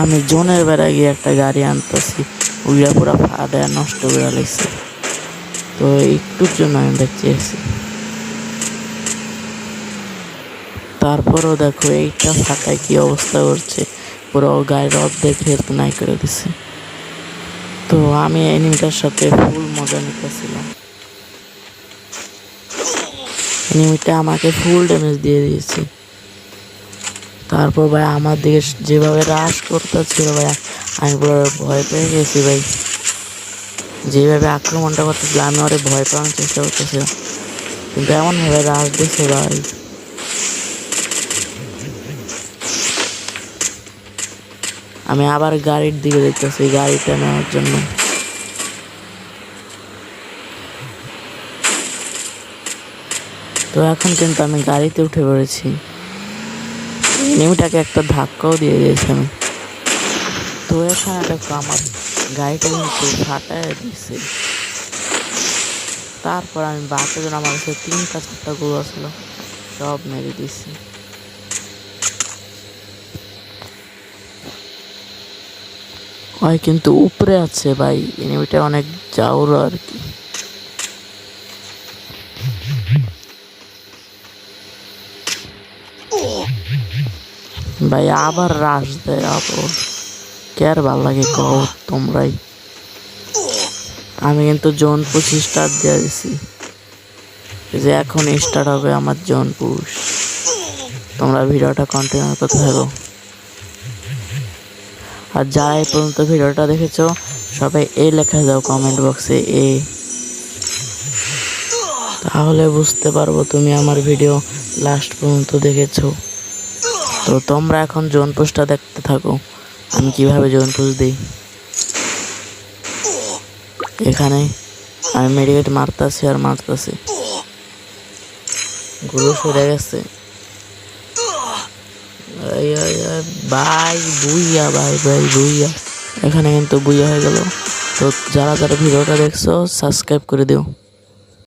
আমি জোনের বেড়া গিয়ে একটা গাড়ি আনতেছি। ওইটা পুরো ফাটা নষ্ট করে লাগছে তো একটুর জন্য আমি দেখছি তারপরও দেখো এইটা ফাটায় কি অবস্থা করছে। পুরো গায়ের অর্ধেক হেল্প নাই করে দিছে। তো আমি এনিমিটার সাথে ফুল মজা নিতেছিলাম। এনিমিটা আমাকে ফুল ড্যামেজ দিয়ে দিয়েছে। তারপর ভাই আমার দিকে যেভাবে রাশ করতেছিল ভাই, আমি পুরো ভয় পেয়ে গেছি ভাই। যেভাবে আক্রমণটা করতেছিল, আমি ওরে ভয় পাওয়ার চেষ্টা করতেছিলাম। কিন্তু এমনভাবে রাশ দিচ্ছে ভাই। আমি আবার গাড়ির দিকে দেখতেছি, গাড়িটা নেওয়ার জন্য। তো এখন কিন্তু আমি গাড়িতে উঠে পড়েছি। এনিমিটাকে একটা ধাক্কাও দিয়ে দিয়েছি। আমি তো এখানে দেখো আমার গাড়িটা কিন্তু ফাটায় দিছে। তারপর আমি বাঁচার জন্য আমার কাছে তিনটা চারটা গরু আসলো সব মেরে দিছি। ওই কিন্তু উপরে আছে ভাই এনিমিটা অনেক যাওর আর কি। ভাই, আবার রাশ দেয়, আবার। কে আর ভালো লাগে কও তোমরাই? আমি কিন্তু জোন পুশ স্টার্ট দিয়ে দিছি। যে এখন স্টার্ট হবে আমার জোন পুশ। তোমরা ভিডিওটা কন্টিনিউ করতে থাকো। আর যারা এই পর্যন্ত ভিডিওটা দেখেছ, সবাই এ লেখা যাও কমেন্ট বক্সে এ তাহলে বুঝতে পারব তুমি আমার ভিডিও লাস্ট পর্যন্ত দেখেছ। তো তোমরা এখন জোন পোস্টটা দেখতে থাকো। আমি কীভাবে জোন পোস্ট দিই? এখানে আমি মেডিকেট মারতাছি আর মারতাছি। গুলো সরে গেছে। বুইয়া, ভাই ভাই, বুইয়া। এখানে কিন্তু বুইয়া হয়ে গেল। তো যারা যারা ভিডিওটা দেখছ সাবস্ক্রাইব করে দিও।